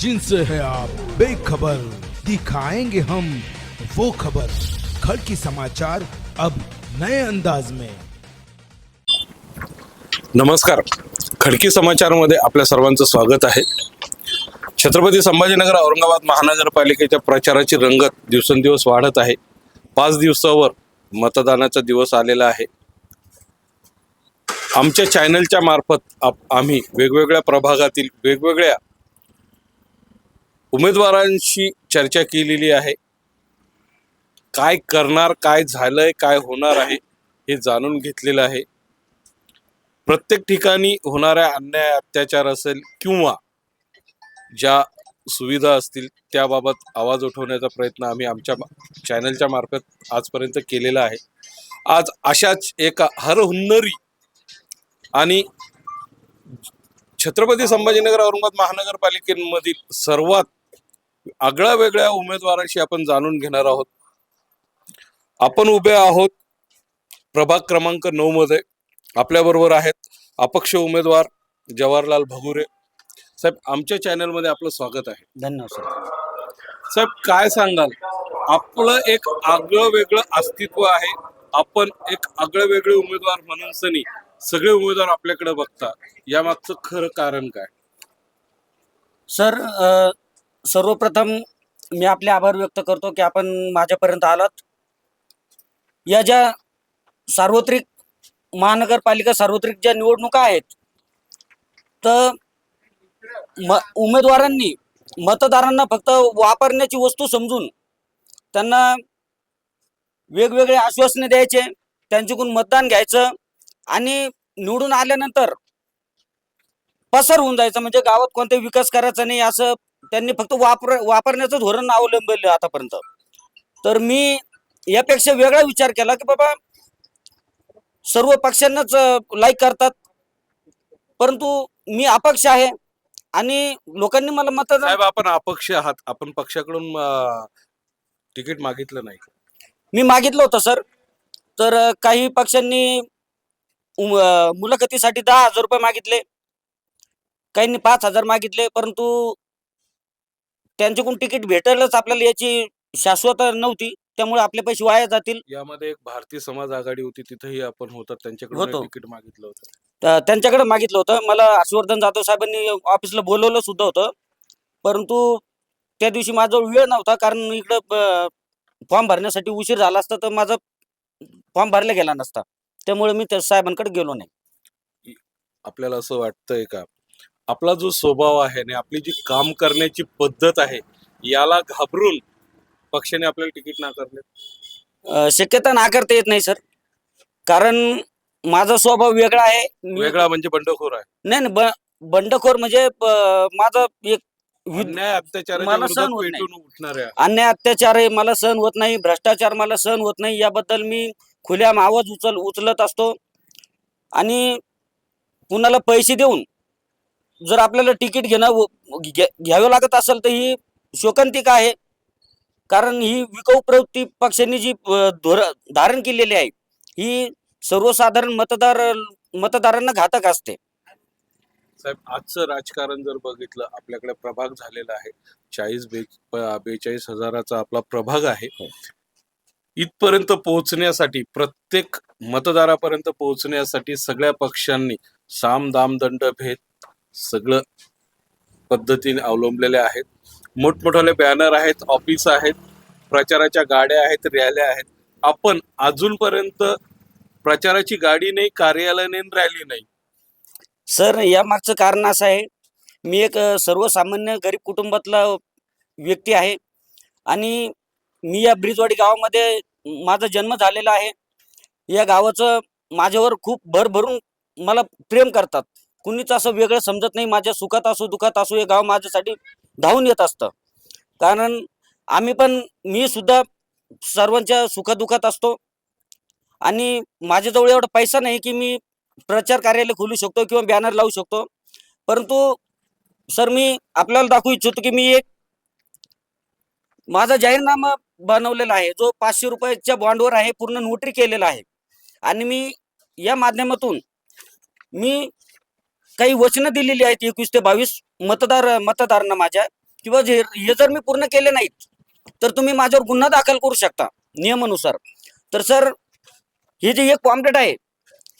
जिनसे है आप। बेखबर दिखाएंगे हम वो खबर। खड़की समाचार अब नए अंदाज में। नमस्कार। खडकी समाचारमध्ये आपल्या सर्वांचं स्वागत आहे. छत्रपती संभाजीनगर औरंगाबाद महानगरपालिकेच्या प्रचाराची रंगत दिवसेंदिवस वाढत आहे. पाच दिवसावर मतदानाचा दिवस आलेला आहे. आमच्या चॅनलच्या मार्फत आप- आम्ही वेगवेगळ्या प्रभागातील वेगवेगळ्या उमेदवारांशी चर्चा केलेली आहे. काय करणार काय झालंय काय होणार आहे हे जाणून घेतलेलं आहे. प्रत्येक ठिकाणी होणाऱ्या अन्याय अत्याचार असेल किंवा ज्या सुविधा असतील त्याबाबत आवाज उठवण्याचा प्रयत्न आम्ही आमच्या चॅनलच्या मार्फत आजपर्यंत केलेला आहे. आज अशाच एका हरहुन्नरी आणि छत्रपती संभाजीनगर औरंगाबाद महानगरपालिकेमधील सर्वात आगळ्या वेगळ्या उमेदवारांशी आपण जाणून घेणार आहोत. आपण उभे आहोत प्रभाग क्रमांक नऊ मध्ये. आपल्याबरोबर आहेत अपक्ष उमेदवार जवाहरलाल भगुरे. साहेब आमच्या चॅनलमध्ये आपलं स्वागत आहे. धन्यवाद सर. साहेब काय सांगाल? आपलं एक आगळं वेगळं अस्तित्व आहे. आपण एक आगळं वेगळे उमेदवार म्हणून सनी सगळे उमेदवार आपल्याकडे बघतात यामागचं खरं कारण काय? सर सर्वप्रथम मी आपले आभार व्यक्त करतो की आपण माझ्यापर्यंत आलात. या ज्या सार्वत्रिक महानगरपालिका सार्वत्रिक ज्या निवडणुका आहेत तर म उमेदवारांनी मतदारांना फक्त वापरण्याची वस्तू समजून त्यांना वेगवेगळे आश्वासने द्यायचे त्यांच्याकडून मतदान घ्यायचं आणि निवडून आल्यानंतर पसर होऊन जायचं. म्हणजे गावात कोणताही विकास करायचा नाही असं त्यांनी फक्त वापर वापरण्याचं धोरण अवलंबलं आतापर्यंत. तर मी यापेक्षा वेगळा विचार केला की बाबा सर्व पक्षांनाच लाईक करतात. परंतु मी अपक्ष आहे आणि लोकांनी मला साहेब आपण अपक्ष आहात. आपण पक्षाकडून तिकीट मागितलं नाही. मी मागितलं होतं सर. तर काही पक्षांनी मुलाखतीसाठी दहा हजार रुपये मागितले. काहींनी पाच हजार मागितले परंतु त्यांच्याकडून तिकीट भेटेलच आपल्याला याची शाश्वत नव्हती. त्यामुळे आपले पैसे वाया जातील. यामध्ये एक भारतीय समाज आघाडी होती तिथेही आपण होतात त्यांच्याकडून होतो. तिकीट मागितलं होतं. त- त्यांच्याकडे मागितलं होतं. मला हर्षवर्धन जाधव साहेबांनी ऑफिसला बोलवलं सुद्धा होतं. परंतु त्या दिवशी माझा वेळ नव्हता कारण इकडं फॉर्म भरण्यासाठी उशीर झाला असता तर माझा फॉर्म भरला गेला नसता. त्यामुळे मी त्या साहेबांकडे गेलो नाही. आपल्याला असं वाटतंय का? आपला जो स्वभाव आहे आणि आपली जी काम करण्याची पद्धत आहे याला घाबरून पक्षाने आपल्याला तिकीट नाकारले? शक्यता नाकारता येत नाही सर. कारण माझा स्वभाव वेगळा आहे. वेगळा म्हणजे बंडखोर आहे. नाही नाही बंडखोर म्हणजे माझा एक अन्याय अत्याचार आहे मला सहन होत नाही भ्रष्टाचार मला सहन होत नाही याबद्दल मी खुल्याम आवाज उचल उचलत असतो. आणि कुणाला पैसे देऊन जर आपल्याला तिकीट घेणं घ्यावं लागत असेल तर ही शोकांतिका आहे. कारण ही विकाऊ प्रवृत्ती पक्षांनी जी धोर धारण केलेली आहे ही सर्वसाधारण मतदार मतदारांना घातक असते. साहेब आजचं राजकारण जर बघितलं आपल्याकडे प्रभाग झालेला आहे. चाळीस बे बेचाळीस हजाराचा आपला प्रभाग आहे. हो. इथपर्यंत पोहोचण्यासाठी प्रत्येक मतदारापर्यंत पोहोचण्यासाठी सगळ्या पक्षांनी साम दाम दंड भेद सगळं पद्धतीने अवलंबलेले आहेत. मोठमोठाले बॅनर आहेत ऑफिस आहेत प्रचाराच्या गाड्या आहेत रॅल्या आहेत. आपण अजूनपर्यंत प्रचाराची गाडी नाही कार्यालय नाही रॅली नाही. सर या मागचं कारण असं आहे मी एक सर्वसामान्य गरीब कुटुंबातला व्यक्ती आहे. आणि मी या ब्रिजवाडी गावामध्ये माझा जन्म झालेला आहे. या गावाचं माझ्यावर खूप भरभरून मला प्रेम करतात. कुणीच असं वेगळं समजत नाही माझ्या सुखात असो दुखात असो हे गाव माझ्यासाठी धावून येत असतं. कारण आम्ही पण मी सुद्धा सर्वांच्या सुखादुखात असतो. आणि माझ्याजवळ एवढा पैसा नाही की मी प्रचार कार्यालय खोलू शकतो किंवा बॅनर लावू शकतो. परंतु सर मी आपल्याला दाखवू इच्छितो की मी एक माझा जाहीरनामा बनवलेला आहे. जो पाचशे रुपयाच्या बॉन्डवर आहे पूर्ण नोटरी केलेला आहे. आणि मी या माध्यमातून मी काही वचनं दिलेली आहेत एकवीस ते बावीस मतदार मतदारांना माझ्या. किंवा जे हे जर मी पूर्ण केले नाहीत तर तुम्ही माझ्यावर गुन्हा दाखल करू शकता नियमानुसार. तर सर हे जे एक पॉम्पलेट आहे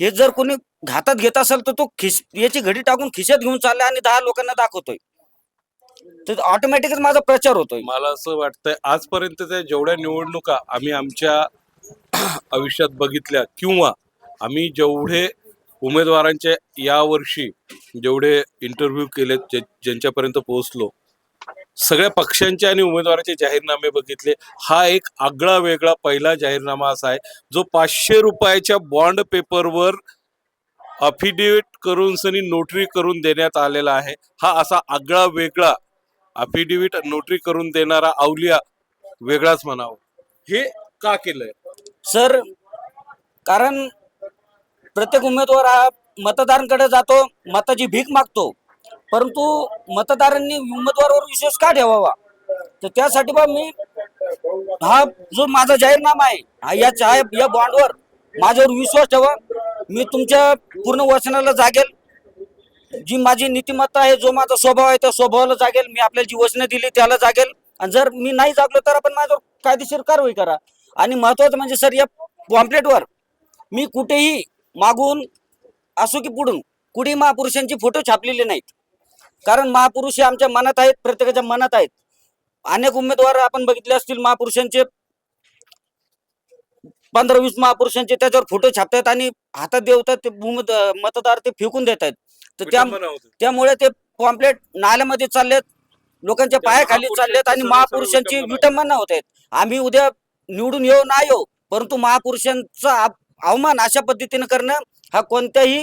हे जर कोणी घातात घेत असेल तर तो खिस याची घडी टाकून खिशात घेऊन चालला आणि दहा लोकांना दाखवतोय. तर ऑटोमॅटिकच माझा प्रचार होतोय. मला असं वाटतंय आजपर्यंत जेवढ्या निवडणुका आम्ही आमच्या आयुष्यात बघितल्या किंवा आम्ही जेवढे उमेदवारांचे यावर्षी जेवढे इंटरव्ह्यू केलेत जे ज्यांच्यापर्यंत पोहोचलो सगळ्या पक्षांचे आणि उमेदवारांचे जाहीरनामे बघितले. हा एक आगळा वेगळा पहिला जाहीरनामा असा आहे जो पाचशे रुपयाच्या बॉन्ड पेपरवर अफिडेविट करून सनी नोटरी करून देण्यात आलेला आहे. हा असा आगळा वेगळा अफिडेविट नोटरी करून देणारा अवलिया वेगळाच म्हणावं. हे का केलंय? सर कारण प्रत्येक उमेदवार हा मतदारांकडे जातो मताची भीक मागतो. परंतु मतदारांनी उमेदवारावर विश्वास का ठेवावा? तर त्यासाठी बा मी हा जो माझा जाहीरनामा आहे हा या चा- या बॉन्डवर माझ्यावर विश्वास ठेवा. मी तुमच्या पूर्ण वचनाला जागेल. जी माझी नीतिमत्ता आहे जो माझा स्वभाव आहे त्या स्वभावाला जागेल. मी आपल्याला जी वचनं दिली त्याला जागेल. आणि जर मी नाही जागलो तर आपण माझ्यावर कायदेशीर कारवाई करा. आणि महत्वाचं म्हणजे सर या पॉम्पलेटवर मी कुठेही मागून असो की पुढून कुठेही महापुरुषांचे फोटो छापलेले नाहीत. कारण महापुरुष हे आमच्या मनात आहेत प्रत्येकाच्या मनात आहेत. अनेक उमेदवार आपण बघितले असतील महापुरुषांचे पंधरा वीस महापुरुषांचे त्याच्यावर फोटो छापतात आणि हातात देवतात ते मतदार ते फेकून देत आहेत तर त्या. त्यामुळे ते पॉम्पलेट नाल्यामध्ये चाललेत लोकांच्या पायाखाली चाललेत आणि महापुरुषांची विटंबना होत आहेत. आम्ही उद्या निवडून येऊ ना येऊ परंतु महापुरुषांचा अवमान अशा पद्धतीने करणं हा कोणत्याही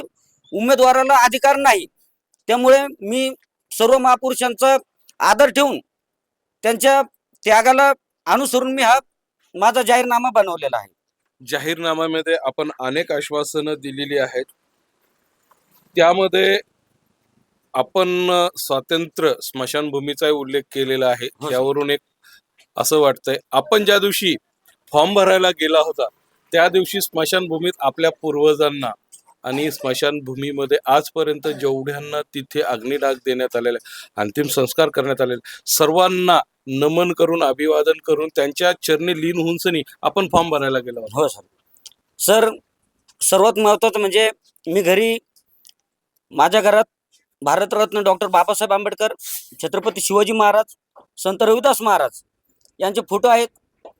उमेदवाराला अधिकार नाही. त्यामुळे मी सर्व महापुरुषांचा आदर ठेवून त्यांच्या त्यागाला अनुसरून मी हा माझा जाहीरनामा बनवलेला आहे. जाहीरनाम्यामध्ये आपण अनेक आश्वासनं दिलेली आहेत. त्यामध्ये आपण स्वातंत्र्य स्मशानभूमीचा उल्लेख केलेला आहे. हो. त्यावरून एक असं वाटतंय आपण ज्या दिवशी फॉर्म भरायला गेला होता त्या दिवशी स्मशानभूमीत आपल्या पूर्वजांना आणि स्मशानभूमीमध्ये आजपर्यंत जेवढ्यांना तिथे अग्निडाग देण्यात आलेला आहे, अंतिम संस्कार करण्यात आलेले सर्वांना नमन करून अभिवादन करून त्यांच्या चरणी लीन होऊन सनी आपण फॉर्म भरायला गेलो हो सर. सर सर्वात महत्त्वाचं म्हणजे मी घरी माझ्या घरात भारतरत्न डॉक्टर बाबासाहेब आंबेडकर छत्रपती शिवाजी महाराज संत रविदास महाराज यांचे फोटो आहेत.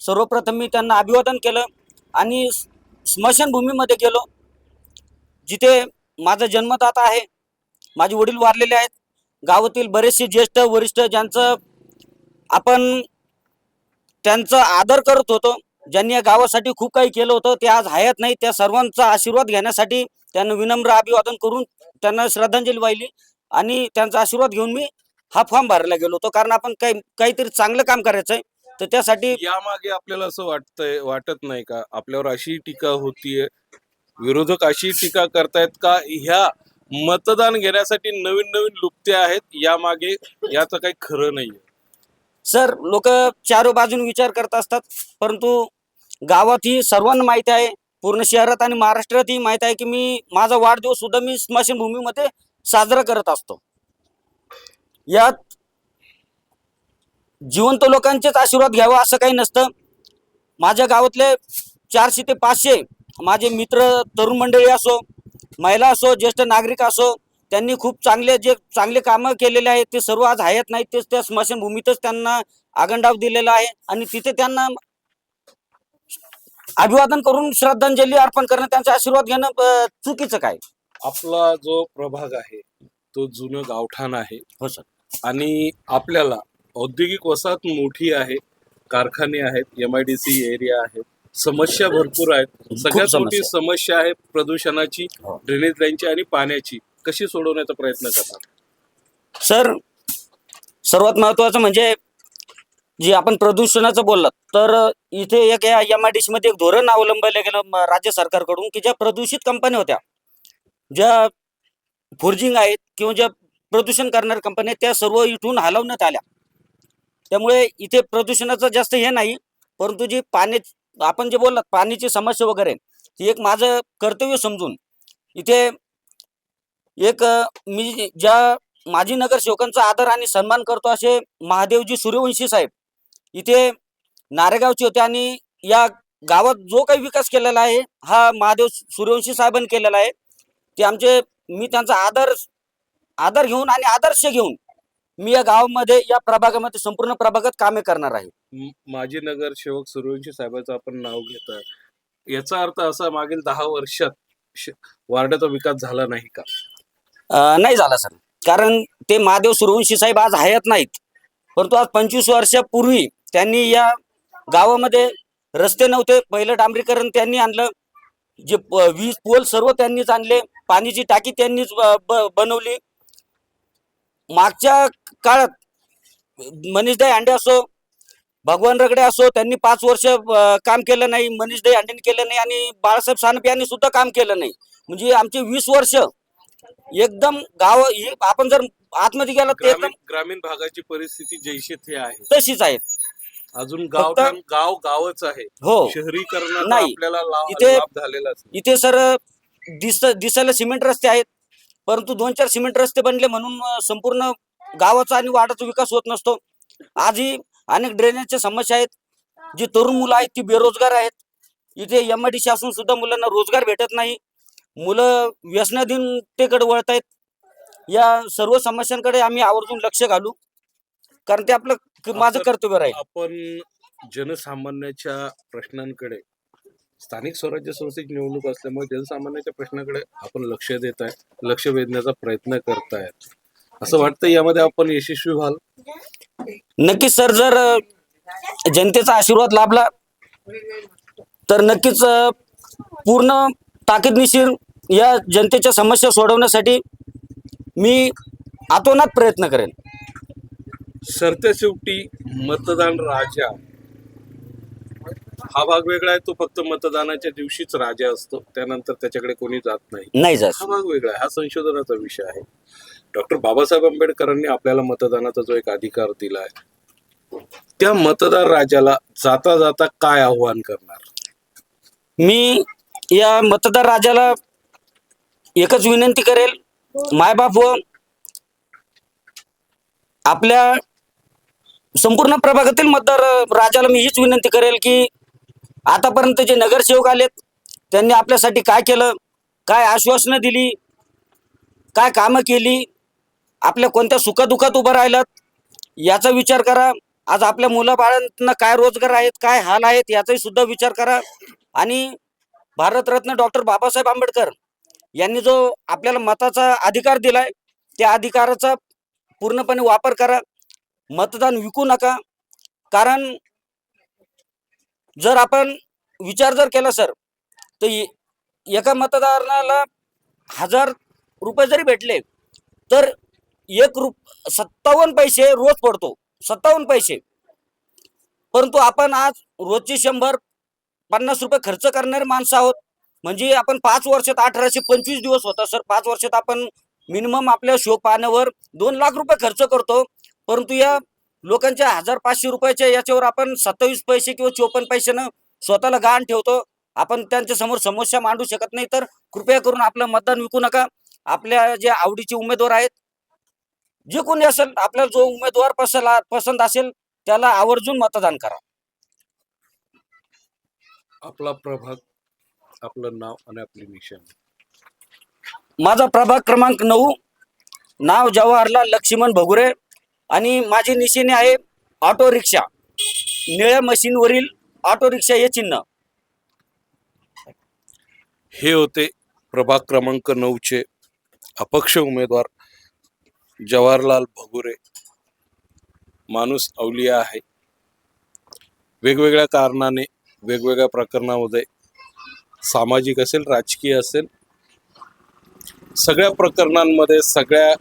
सर्वप्रथम मी त्यांना अभिवादन केलं. आणि स्मशानभूमीमध्ये गेलो. जिथे माझा जन्मदाता आहे माझे वडील वारलेले आहेत. गावातील बरेचसे ज्येष्ठ वरिष्ठ ज्यांचं आपण त्यांचा आदर करत होतो ज्यांनी या गावासाठी खूप काही केलं होतं ते आज हयात नाही त्या सर्वांचा आशीर्वाद घेण्यासाठी त्यांना विनम्र अभिवादन करून त्यांना श्रद्धांजली वाहिली आणि त्यांचा आशीर्वाद घेऊन मी हा फॉर्म भरायला गेलो होतो. कारण आपण काही काहीतरी चांगलं काम करायचं आहे तर त्यासाठी यामागे आपल्याला असं वाटतंय वाटत नाही का? आपल्यावर अशी टीका होतीये? विरोधक अशी टीका करतायत का? ह्या मतदान घेण्यासाठी नवीन नवीन लुप्त्या आहेत यामागे याचं काही खरं नाहीये. सर लोक चारो बाजून विचार करत असतात परंतु गावात ही सर्वांना माहिती आहे पूर्ण शहरात आणि महाराष्ट्रातही माहिती आहे की मी माझा वाढदिवस सुद्धा मी स्मशानभूमीमध्ये साजरा करत असतो. यात जिवंत लोकांचेच आशीर्वाद घ्यावा असं काही नसतं. माझ्या गावातले चारशे ते पाचशे माझे मित्र तरुण मंडळी असो महिला असो ज्येष्ठ नागरिक असो त्यांनी खूप चांगले जे चांगले कामं केलेले आहेत ते सर्व आज हयात नाहीत तेच त्या स्मशानभूमीतच त्यांना आगंडाव दिलेला आहे आणि तिथे त्यांना अभिवादन करून श्रद्धांजली अर्पण करणं त्यांचा आशीर्वाद घेणं चुकीचं काय? आपला जो प्रभाग आहे तो जुनं गावठाण आहे. हो सर. आणि आपल्याला औद्योगिक वसाहत मोठी आहे कारखाने आहेत M I D C area आहेत समस्या भरपूर आहेत सगळ्यात मोठी समस्या. आहे प्रदूषणाची हो. ड्रेनेज लाईनची आणि पाण्याची कशी सोडवण्याचा प्रयत्न करणार सर सर्वात महत्वाचं म्हणजे जे आपण प्रदूषणाचं बोललात तर इथे एक या एम आय डी मध्ये एक धोरण अवलंबलं गेलं राज्य सरकारकडून की ज्या प्रदूषित कंपन्या होत्या ज्या फोर्जिंग आहेत किंवा ज्या प्रदूषण करणाऱ्या कंपन्या त्या सर्व इथून हलवण्यात आल्या त्यामुळे इथे प्रदूषणाचं जास्त हे नाही परंतु जी पाणी आपण जे बोललात पाण्याची समस्या वगैरे ती एक माझं कर्तव्य समजून इथे एक मी ज्या माजी नगरसेवकांचा आदर आणि सन्मान करतो असे महादेवजी सूर्यवंशी साहेब इथे नारेगावचे होते आणि या गावात जो काही विकास केलेला आहे हा महादेव सूर्यवंशी साहेबांनी केलेला आहे. ते आमचे मी त्यांचा आदर आदर घेऊन आणि आदर्श घेऊन मी या गावामध्ये या प्रभागामध्ये संपूर्ण प्रभागात कामे करणार आहे. माजी नगरसेवक सूर्यवंशी साहेबांचं आपण नाव घेत याचा अर्थ असा मागील दहा वर्षात वार्डाचा विकास झाला नाही का? नाही झाला सर. कारण ते महादेव सूर्यवंशी साहेब आज हयात नाहीत. परंतु आज पंचवीस वर्षापूर्वी त्यांनी या गावामध्ये रस्ते नव्हते. पहिलं डांबरीकरण त्यांनी आणलं. जे वीज पोल सर्व त्यांनीच आणले. पाण्याची टाकी त्यांनीच बनवली. मागच्या काळात मनीषदाई अंडे असो भगवान रगडे असो त्यांनी पाच वर्ष काम केलं नाही मनीषदाई अंडेने केलं नाही आणि बाळासाहेब सानप यांनी सुद्धा काम केलं नाही. म्हणजे आमचे वीस वर्ष एकदम गाव आपण जर आतमध्ये गेला तर ग्रामीण एकदम ग्रामीण भागाची परिस्थिती जैशी थे आहे. तशीच आहेत अजून गाव गाव गावच आहे. हो. शहरीकरणाचा नाही. आपल्याला. इथे सर दिस दिसायला सिमेंट रस्ते आहेत. परंतु दोन चार सिमेंट रस्ते बनले म्हणून संपूर्ण गावाचा आणि वाडाचा विकास होत नसतो. आजही अनेक ड्रेनेजच्या समस्या आहेत. जी तरुण मुलं आहेत ती बेरोजगार आहेत. इथे एम आय डी सी असून सुद्धा मुलांना रोजगार भेटत नाही. मुलं व्यसनाधीनतेकडे वळत आहेत. या सर्व समस्यांकडे आम्ही आवर्जून लक्ष घालू. कारण ते आपलं माझं कर्तव्य राहील. आपण जनसामान्याच्या प्रश्नांकडे स्थानिक स्वराज्य संस्थेची निवडणूक असल्यामुळे जनसामान्याच्या प्रश्नाकडे आपण लक्ष देत आहे लक्ष वेधण्याचा प्रयत्न करतायत असं वाटतं यामध्ये आपण यशस्वी व्हाल? नक्कीच सर जर जनतेचा आशीर्वाद लाभला तर नक्कीच पूर्ण ताकदनिशीर या जनतेच्या समस्या सोडवण्यासाठी मी आतोनात प्रयत्न करेन. सरते शेवटी मतदान राजा हा भाग वेगळा आहे तो फक्त मतदानाच्या दिवशीच राजा असतो. त्यानंतर त्याच्याकडे कोणी जात नाही. नाही जात. हा भाग वेगळा आहे. हा संशोधनाचा विषय आहे. डॉक्टर बाबासाहेब आंबेडकरांनी आपल्याला मतदानाचा जो एक अधिकार दिला आहे त्या मतदार राजाला जाता जाता काय आव्हान करणार? मी या मतदार राजाला एकच विनंती करेल. मायबाप व आपल्या संपूर्ण प्रभागातील मतदार राजाला मी हीच विनंती करेल की आतापर्यंत जे नगरसेवक आलेत त्यांनी आपल्यासाठी काय केलं काय आश्वासनं दिली काय कामं केली आपल्या कोणत्या सुखदुःखात उभं राहिलं याचा विचार करा. आज आपल्या मुलाबाळांना काय रोजगार आहेत काय हाल आहेत याचाही सुद्धा विचार करा. आणि भारतरत्न डॉक्टर बाबासाहेब आंबेडकर यांनी जो आपल्याला मताचा अधिकार दिलाय त्या अधिकाराचा पूर्णपणे वापर करा. मतदान विकू नका. कारण जर आपण विचार जर केला सर तर एका मतदाराला हजार रुपये जरी भेटले तर एक रुप सत्तावन्न पैसे रोज पडतो सत्तावन्न पैसे. परंतु आपण आज रोजचे शंभर पन्नास रुपये खर्च करणारे माणसं आहोत म्हणजे आपण पाच वर्षात अठराशे पंचवीस दिवस होता सर पाच वर्षात आपण मिनिमम आपल्या शो पाहण्यावर दोन लाख रुपये खर्च करतो परंतु या लोकांच्या हजार पाचशे रुपयाच्या याच्यावर आपण सत्तावीस पैसे किंवा चोपन्न पैशानं स्वतःला गहाण ठेवतो. आपण त्यांच्यासमोर समस्या मांडू शकत नाही. तर कृपया करून आपलं मतदान विकू नका. आपल्या जे आवडीचे उमेदवार आहेत जे कोणी असेल आपल्याला जो उमेदवार पसंत पसंत असेल त्याला आवर्जून मतदान करा. आपला प्रभाग आपलं नाव आणि आपली निशाण. माझा प्रभाग क्रमांक नऊ नाव जवाहरलाल लक्ष्मण भगुरे. आणि माझी निशाणी आहे ऑटो रिक्षा. निळ्या मशीनवरील ऑटो रिक्षा हे चिन्ह. हे होते प्रभाग क्रमांक नऊचे अपक्ष उमेदवार जवाहरलाल भगुरे. माणूस अवलिया आहे. वेगवेगळ्या कारणाने वेगवेगळ्या प्रकरणामध्ये सामाजिक असेल राजकीय असेल सगळ्या प्रकरणांमध्ये सगळ्या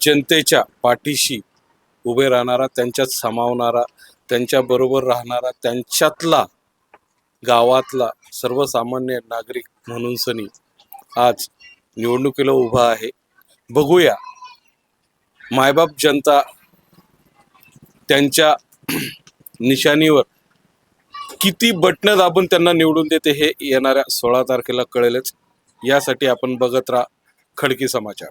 जनतेच्या पाठीशी उभे राहणारा त्यांच्यात सामावणारा त्यांच्याबरोबर राहणारा त्यांच्यातला गावातला सर्वसामान्य नागरिक म्हणून सनी आज निवडणुकीला उभा आहे. बघूया. मायबाप जनता त्यांच्या निशाणीवर किती बटणं दाबून त्यांना निवडून देते हे येणाऱ्या सोळा तारखेला कळेलच. यासाठी आपण बघत राहा खडकी समाचार.